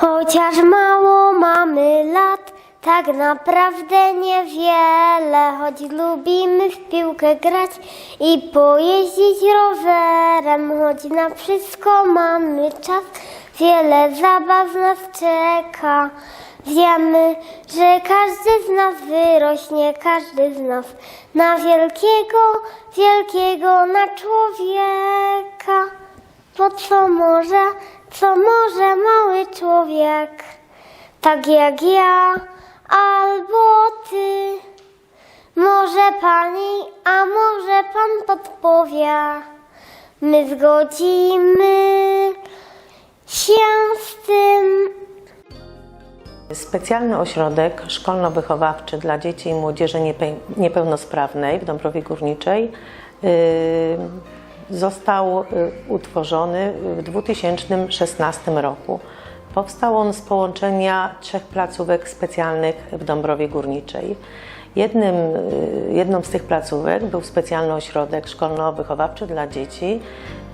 Chociaż mało mamy lat, tak naprawdę niewiele, choć lubimy w piłkę grać i pojeździć rowerem, choć na wszystko mamy czas, wiele zabaw nas czeka. Wiemy, że każdy z nas wyrośnie, każdy z nas na wielkiego, wielkiego, na człowieka. Bo co może, co może mały człowiek, tak jak ja albo ty. Może pani, a może pan podpowie. My zgodzimy się z tym. Specjalny ośrodek szkolno-wychowawczy dla dzieci i młodzieży niepe- niepełnosprawnej w Dąbrowie Górniczej y, został y, utworzony w 2016 roku. Powstał on z połączenia trzech placówek specjalnych w Dąbrowie Górniczej. Jednym, y, jedną z tych placówek był specjalny ośrodek szkolno-wychowawczy dla dzieci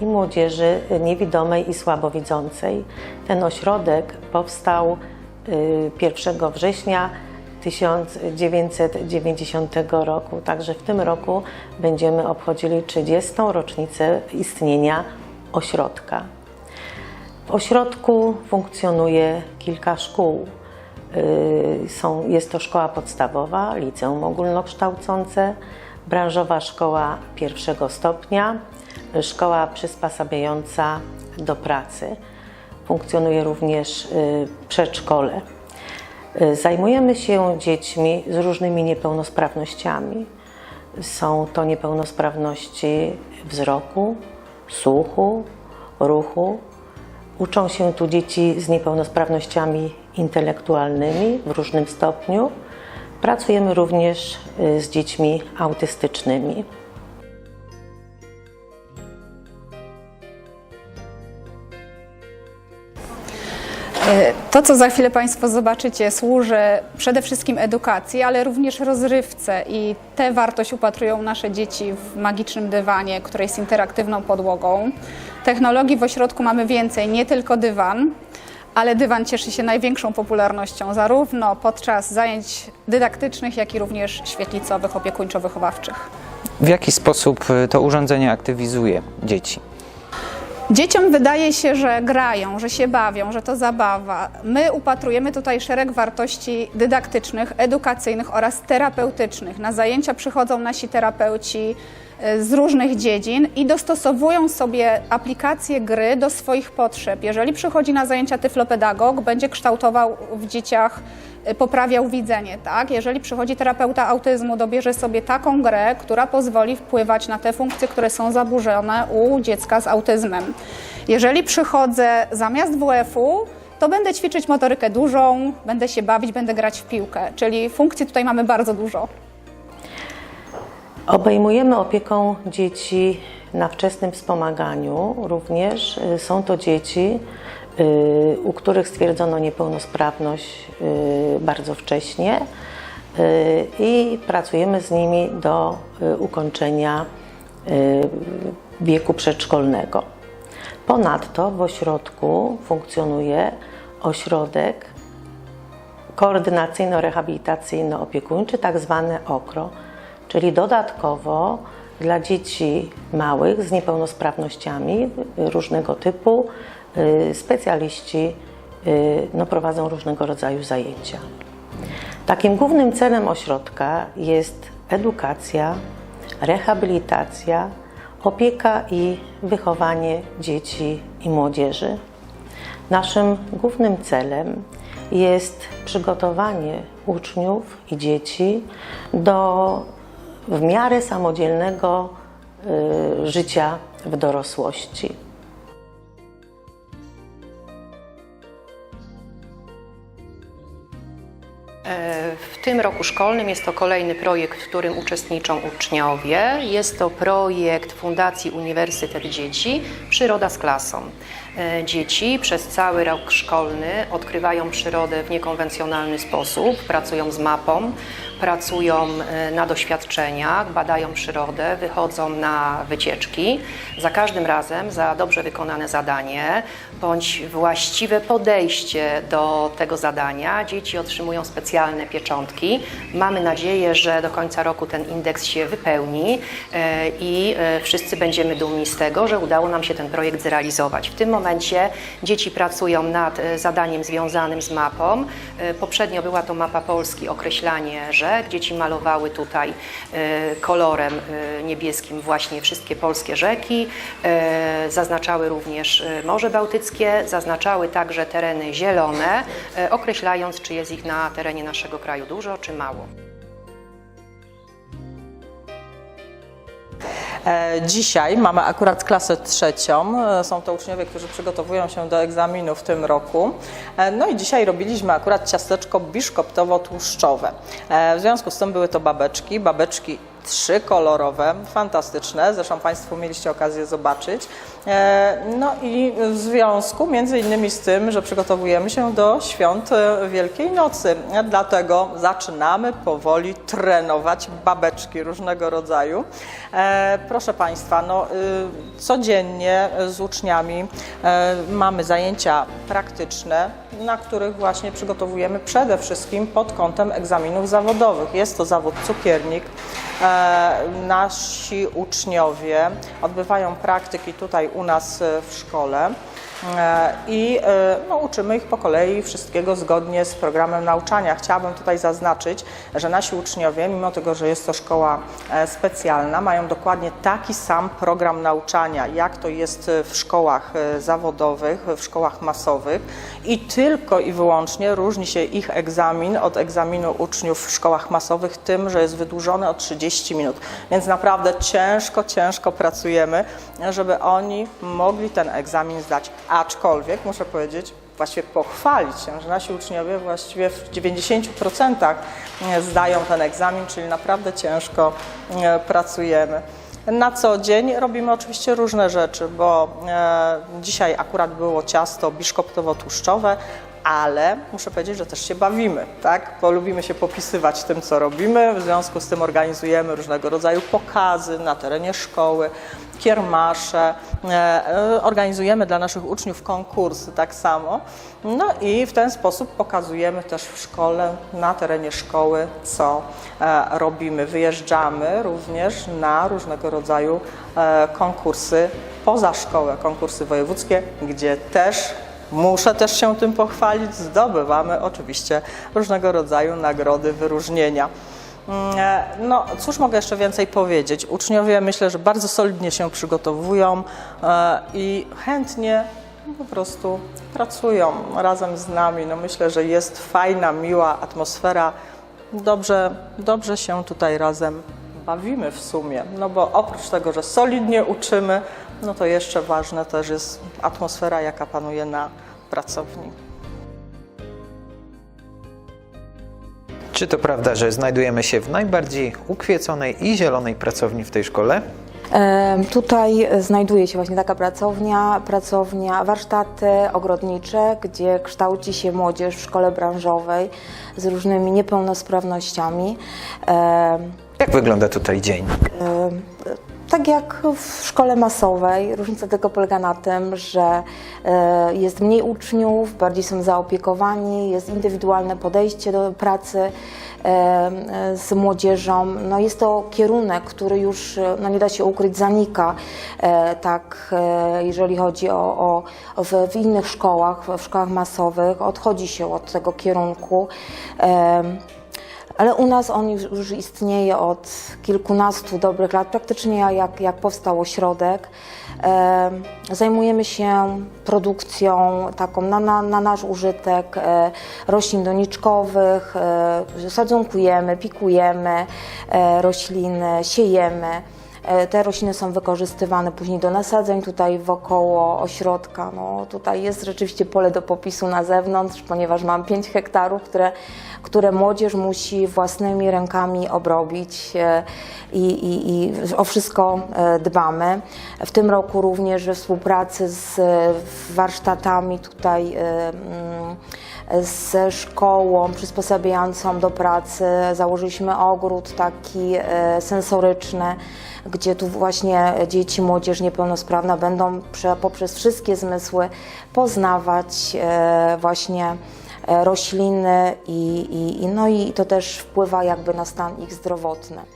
i młodzieży niewidomej i słabowidzącej. Ten ośrodek powstał y, 1 września 1990 roku. Także w tym roku będziemy obchodzili 30. rocznicę istnienia ośrodka. W ośrodku funkcjonuje kilka szkół. Y, Są, jest to szkoła podstawowa, liceum ogólnokształcące, branżowa szkoła pierwszego stopnia, szkoła przysposabiająca do pracy. Funkcjonuje również y, przedszkole. Y, Zajmujemy się dziećmi z różnymi niepełnosprawnościami. Są to niepełnosprawności wzroku, słuchu, ruchu. Uczą się tu dzieci z niepełnosprawnościami intelektualnymi w różnym stopniu. Pracujemy również y, z dziećmi autystycznymi. To, co za chwilę Państwo zobaczycie, służy przede wszystkim edukacji, ale również rozrywce i tę wartość upatrują nasze dzieci w magicznym dywanie, który jest interaktywną podłogą. Technologii w ośrodku mamy więcej, nie tylko dywan, ale dywan cieszy się największą popularnością zarówno podczas zajęć dydaktycznych, jak i również świetlicowych, opiekuńczo-wychowawczych. W jaki sposób y, to urządzenie aktywizuje dzieci? Dzieciom wydaje się, że grają, że się bawią, że to zabawa. My upatrujemy tutaj szereg wartości dydaktycznych, edukacyjnych oraz terapeutycznych. Na zajęcia przychodzą nasi terapeuci e, z różnych dziedzin i dostosowują sobie aplikacje gry do swoich potrzeb. Jeżeli przychodzi na zajęcia tyflopedagog, będzie kształtował w dzieciach, poprawiał widzenie, tak? Jeżeli przychodzi terapeuta autyzmu, dobierze sobie taką grę, która pozwoli wpływać na te funkcje, które są zaburzone u dziecka z autyzmem. Jeżeli przychodzę zamiast WF-u, to będę ćwiczyć motorykę dużą, będę się bawić, będę grać w piłkę, czyli funkcji tutaj mamy bardzo dużo. Obejmujemy opieką dzieci na wczesnym wspomaganiu. Również y, są to dzieci, u których stwierdzono niepełnosprawność y, bardzo wcześnie y, i pracujemy z nimi do y, ukończenia y, wieku przedszkolnego. Ponadto w ośrodku funkcjonuje ośrodek koordynacyjno-rehabilitacyjno-opiekuńczy, tak zwane OKRO, czyli dodatkowo dla dzieci małych z niepełnosprawnościami różnego typu y, specjaliści y, no, prowadzą różnego rodzaju zajęcia. Takim głównym celem ośrodka jest edukacja, rehabilitacja, opieka i wychowanie dzieci i młodzieży. Naszym głównym celem jest przygotowanie uczniów i dzieci do w miarę samodzielnego y, życia w dorosłości. W tym roku szkolnym jest to kolejny projekt, w którym uczestniczą uczniowie. Jest to projekt Fundacji Uniwersytet Dzieci Przyroda z klasą. E, Dzieci przez cały rok szkolny odkrywają przyrodę w niekonwencjonalny sposób, pracują z mapą, pracują e, na doświadczeniach, badają przyrodę, wychodzą na wycieczki. Za każdym razem za dobrze wykonane zadanie bądź właściwe podejście do tego zadania dzieci otrzymują specjalne pieczątki. Mamy nadzieję, że do końca roku ten indeks się wypełni e, i wszyscy będziemy dumni z tego, że udało nam się ten projekt zrealizować. W tym momencie dzieci pracują nad e, zadaniem związanym z mapą. E, Poprzednio była to mapa Polski, określanie rzek. Dzieci malowały tutaj e, kolorem niebieskim właśnie wszystkie polskie rzeki. Zaznaczały również Morze Bałtyckie, zaznaczały także tereny zielone, określając, czy jest ich na terenie naszego kraju dużo, czy mało. Dzisiaj mamy akurat klasę trzecią. E, Są to uczniowie, którzy przygotowują się do egzaminu w tym roku. E, No i dzisiaj robiliśmy akurat ciasteczko biszkoptowo-tłuszczowe. E, W związku z tym były to babeczki, babeczki trzykolorowe, fantastyczne. Zresztą Państwo mieliście okazję zobaczyć. E, No i w związku między innymi z tym, że przygotowujemy się do świąt e, Wielkiej Nocy. Dlatego zaczynamy powoli trenować babeczki różnego rodzaju. E, Proszę Państwa, no, y, codziennie z uczniami mamy zajęcia praktyczne, na których właśnie przygotowujemy przede wszystkim pod kątem egzaminów zawodowych. Jest to zawód cukiernik. E, Nasi uczniowie odbywają praktyki tutaj u nas e, w szkole. E, I e, no, uczymy ich po kolei wszystkiego zgodnie z programem nauczania. Chciałabym tutaj zaznaczyć, że nasi uczniowie, mimo tego, że jest to szkoła e, specjalna, mają dokładnie taki sam program nauczania, jak to jest w szkołach zawodowych, w szkołach masowych i tylko i wyłącznie różni się ich egzamin od egzaminu uczniów w szkołach masowych tym, że jest wydłużony o 30 minut. Więc naprawdę ciężko, ciężko pracujemy, żeby oni mogli ten egzamin zdać. Aczkolwiek muszę powiedzieć, właściwie pochwalić się, że nasi uczniowie właściwie w 90% zdają ten egzamin, czyli naprawdę ciężko e, pracujemy. Na co dzień robimy oczywiście różne rzeczy, bo e, dzisiaj akurat było ciasto biszkoptowo-tłuszczowe, ale muszę powiedzieć, że też się bawimy, tak? Bo lubimy się popisywać tym, co robimy, w związku z tym organizujemy różnego rodzaju pokazy na terenie szkoły, kiermasze, e, e, organizujemy dla naszych uczniów konkursy tak samo. No i w ten sposób pokazujemy też w szkole, na terenie szkoły, co e, robimy. Wyjeżdżamy również na różnego rodzaju konkursy poza szkołę, konkursy wojewódzkie, gdzie też Muszę też się tym pochwalić. Zdobywamy oczywiście różnego rodzaju nagrody, wyróżnienia. Mm, e, No, cóż mogę jeszcze więcej powiedzieć? Uczniowie myślę, że bardzo solidnie się przygotowują e, i chętnie po prostu pracują razem z nami. No, myślę, że jest fajna, miła atmosfera. Dobrze, dobrze się tutaj razem bawimy w sumie. No bo oprócz tego, że solidnie uczymy, no to jeszcze ważne też jest atmosfera, jaka panuje na pracowni. Czy to prawda, że znajdujemy się w najbardziej ukwieconej i zielonej pracowni w tej szkole? E, Tutaj znajduje się właśnie taka pracownia, pracownia, warsztaty ogrodnicze, gdzie kształci się młodzież w szkole branżowej z różnymi niepełnosprawnościami. E, Jak wygląda tutaj dzień? Tak jak w szkole masowej, różnica tylko polega na tym, że e, jest mniej uczniów, bardziej są zaopiekowani, jest indywidualne podejście do pracy e, e, z młodzieżą. No jest to kierunek, który już, no nie da się ukryć, zanika. Tak, jeżeli chodzi o, o w, w innych szkołach, w szkołach masowych, odchodzi się od tego kierunku. Ale u nas on już, już istnieje od kilkunastu dobrych lat, praktycznie jak, jak powstał ośrodek. E, zajmujemy się produkcją taką na, na, na nasz użytek e, roślin doniczkowych, e, sadzonkujemy, pikujemy e, rośliny, siejemy. E, Te rośliny są wykorzystywane później do nasadzeń tutaj wokoło ośrodka. No, tutaj jest rzeczywiście pole do popisu na zewnątrz, ponieważ mam 5 hektarów, które, które młodzież musi własnymi rękami obrobić e, i, i, i o wszystko e, dbamy. W tym roku również we współpracy z warsztatami tutaj mm, ze szkołą przysposabiającą do pracy. Założyliśmy ogród taki e, sensoryczny, gdzie tu właśnie dzieci, młodzież niepełnosprawna będą prze, poprzez wszystkie zmysły poznawać e, właśnie e, rośliny i, i, no i to też wpływa jakby na stan ich zdrowotny.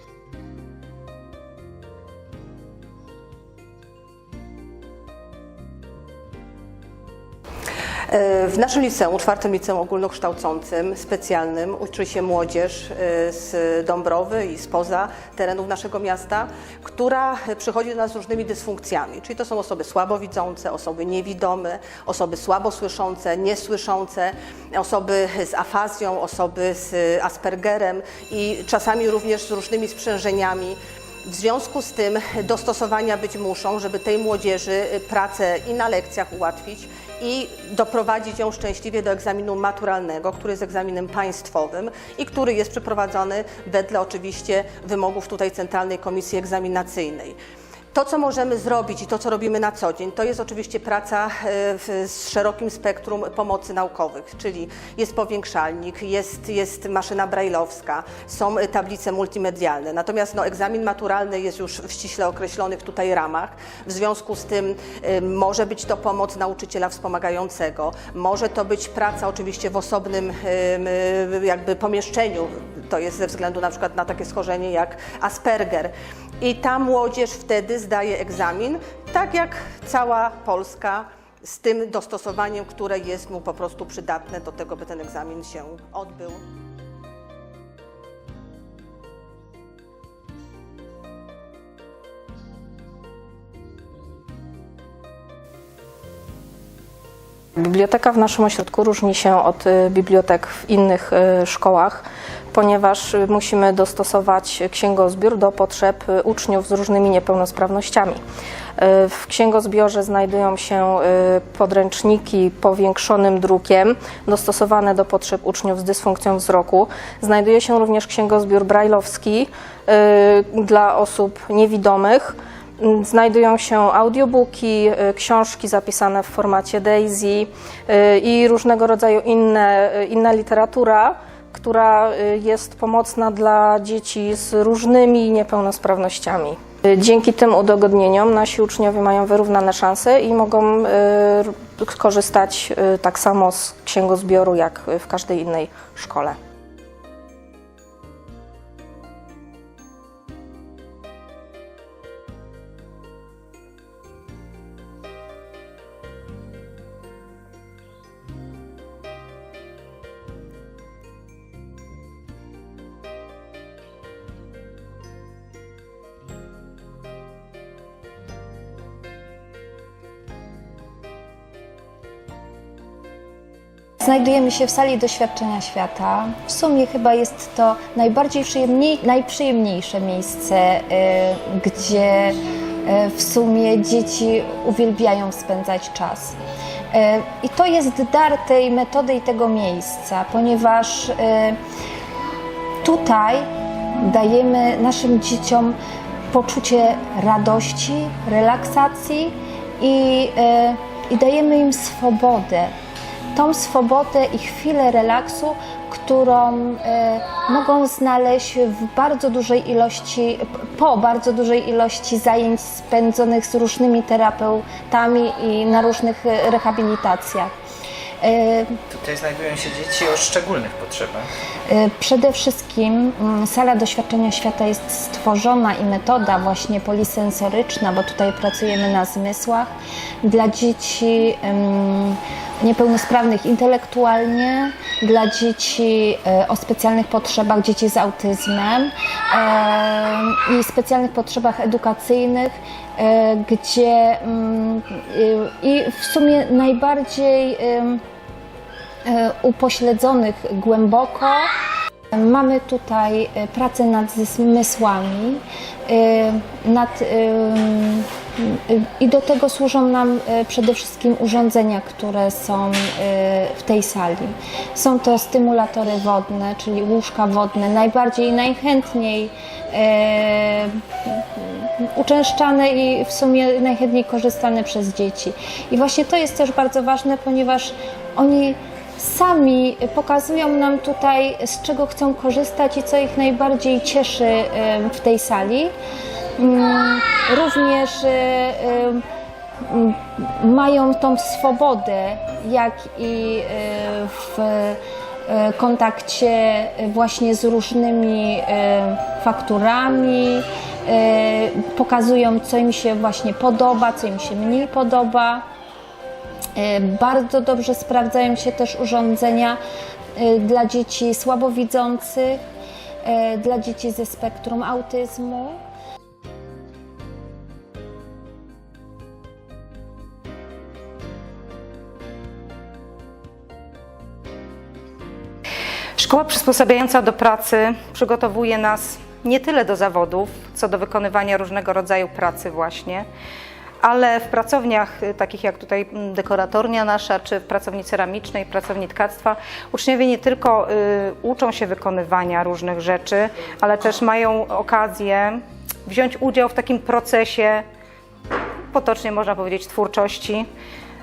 W naszym liceum, czwartym liceum ogólnokształcącym, specjalnym, uczy się młodzież y, z Dąbrowy i spoza terenów naszego miasta, która przychodzi do nas z różnymi dysfunkcjami. Czyli to są osoby słabowidzące, osoby niewidome, osoby słabosłyszące, niesłyszące, osoby z afazją, osoby z Aspergerem i czasami również z różnymi sprzężeniami. W związku z tym dostosowania być muszą, żeby tej młodzieży pracę i na lekcjach ułatwić i doprowadzić ją szczęśliwie do egzaminu maturalnego, który jest egzaminem państwowym i który jest przeprowadzony wedle oczywiście wymogów tutaj Centralnej Komisji Egzaminacyjnej. To, co możemy zrobić i to, co robimy na co dzień, to jest oczywiście praca e, z szerokim spektrum pomocy naukowych, czyli jest powiększalnik, jest, jest maszyna brajlowska, są tablice multimedialne. Natomiast no, egzamin maturalny jest już w ściśle określonych tutaj ramach. W związku z tym e, może być to pomoc nauczyciela wspomagającego, może to być praca oczywiście w osobnym e, jakby pomieszczeniu, to jest ze względu na przykład na takie schorzenie jak Asperger. I ta młodzież wtedy zdaje egzamin, tak jak cała Polska, z tym dostosowaniem, które jest mu po prostu przydatne do tego, by ten egzamin się odbył. Biblioteka w naszym ośrodku różni się od y, bibliotek w innych y, szkołach, ponieważ y, musimy dostosować księgozbiór do potrzeb uczniów z różnymi niepełnosprawnościami. W księgozbiorze znajdują się podręczniki powiększonym drukiem, dostosowane do potrzeb uczniów z dysfunkcją wzroku. Znajduje się również księgozbiór brajlowski dla osób niewidomych. Mm, Znajdują się audiobooki, y, książki zapisane w formacie DAISY y, i różnego rodzaju inne, y, inna literatura, która jest pomocna dla dzieci z różnymi niepełnosprawnościami. Dzięki tym udogodnieniom nasi uczniowie mają wyrównane szanse i mogą skorzystać y, tak samo z księgozbioru jak w każdej innej szkole. Znajdujemy się w sali doświadczenia świata. W sumie chyba jest to najbardziej przyjemniej, najprzyjemniejsze miejsce, y, gdzie y, w sumie dzieci uwielbiają spędzać czas. Y, I to jest dar tej metody i tego miejsca, ponieważ tutaj dajemy naszym dzieciom poczucie radości, relaksacji i, i dajemy im swobodę. Tą swobodę i chwilę relaksu, którą e, mogą znaleźć w bardzo dużej ilości, po bardzo dużej ilości zajęć spędzonych z różnymi terapeutami i na różnych e, rehabilitacjach. E, Tutaj znajdują się dzieci o szczególnych potrzebach. Przede wszystkim mm, sala doświadczenia świata jest stworzona i metoda właśnie polisensoryczna, bo tutaj pracujemy na zmysłach dla dzieci niepełnosprawnych intelektualnie, dla dzieci e, o specjalnych potrzebach, dzieci z autyzmem em, i specjalnych potrzebach edukacyjnych, e, gdzie mm, i w sumie najbardziej e, upośledzonych głęboko Mamy tutaj e, pracę nad zmysłami, e, nad, e, e, i do tego służą nam e, przede wszystkim urządzenia, które są e, w tej sali. Są to stymulatory wodne, czyli łóżka wodne, najbardziej i najchętniej e, uczęszczane i w sumie najchętniej korzystane przez dzieci. I właśnie to jest też bardzo ważne, ponieważ oni sami pokazują nam tutaj, z czego chcą korzystać i co ich najbardziej cieszy w tej sali. Mm, Również em, m, mają tą swobodę, jak i e, w kontakcie właśnie z różnymi fakturami, pokazują, co im się właśnie podoba, co im się mniej podoba. Bardzo dobrze sprawdzają się też urządzenia dla dzieci słabowidzących, dla dzieci ze spektrum autyzmu. Szkoła przysposabiająca do pracy przygotowuje nas nie tyle do zawodów, co do wykonywania różnego rodzaju pracy właśnie, ale w pracowniach y, takich jak tutaj mm, dekoratornia nasza, czy w pracowni ceramicznej, pracowni tkactwa, uczniowie nie tylko y, uczą się wykonywania różnych rzeczy, ale też mają okazję wziąć udział w takim procesie, potocznie można powiedzieć, twórczości.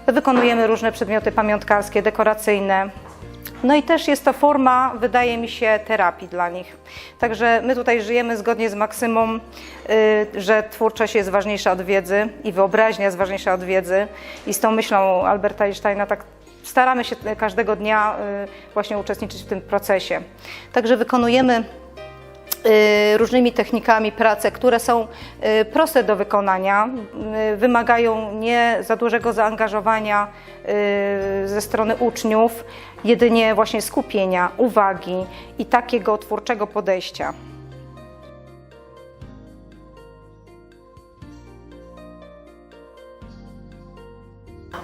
Wykonujemy różne przedmioty pamiątkarskie, dekoracyjne, no i też jest to forma, wydaje mi się, terapii dla nich. Także my tutaj żyjemy zgodnie z maksymą, y, że twórczość jest ważniejsza od wiedzy i wyobraźnia jest ważniejsza od wiedzy. I z tą myślą Alberta Einsteina tak staramy się każdego dnia y, właśnie uczestniczyć w tym procesie. Także wykonujemy różnymi technikami prace, które są y, proste do wykonania, y, wymagają nie za dużego zaangażowania y, ze strony uczniów, jedynie właśnie skupienia, uwagi i takiego twórczego podejścia.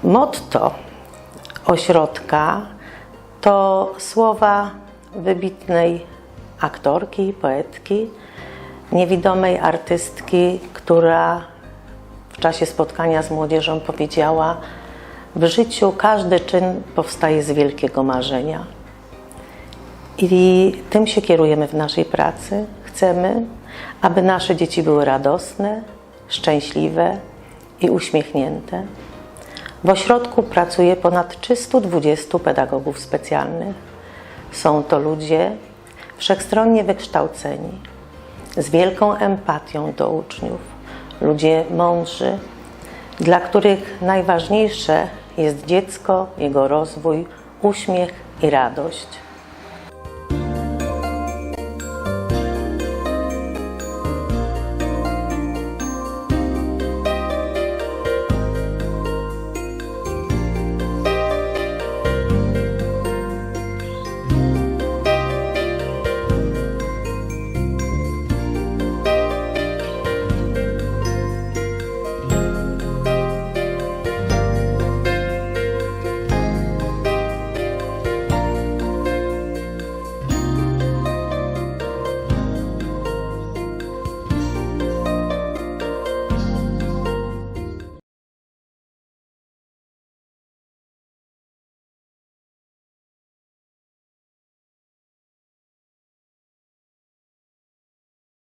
Motto ośrodka to słowa wybitnej aktorki, poetki, niewidomej artystki, która w czasie spotkania z młodzieżą powiedziała: W życiu każdy czyn powstaje z wielkiego marzenia. I tym się kierujemy w naszej pracy. Chcemy, aby nasze dzieci były radosne, szczęśliwe i uśmiechnięte. W ośrodku pracuje ponad 320 pedagogów specjalnych. Są to ludzie wszechstronnie wykształceni, z wielką empatią do uczniów, ludzie mądrzy, dla których najważniejsze jest dziecko, jego rozwój, uśmiech i radość.